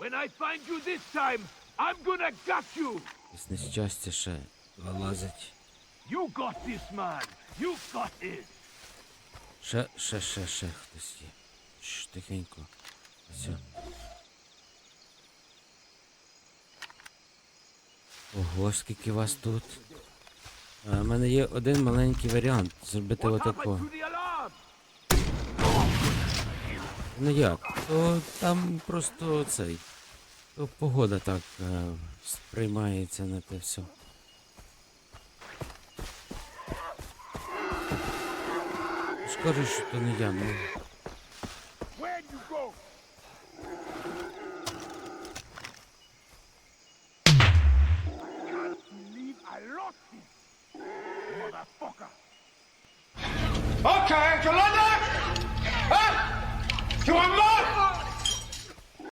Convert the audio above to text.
When I find you this time, I'm gonna gut you! Якесь нещастя ще вилазить. You got this, man! You got it! Ще, ще, ще, ще хтось є. Шш, тихенько. Все. Ого, скільки вас тут. У мене є один маленький варіант. Зробити отако. Ну як? То там просто цей. То погода так е, сприймається на те все. Скажи, що то не я, ну. Okay, to London!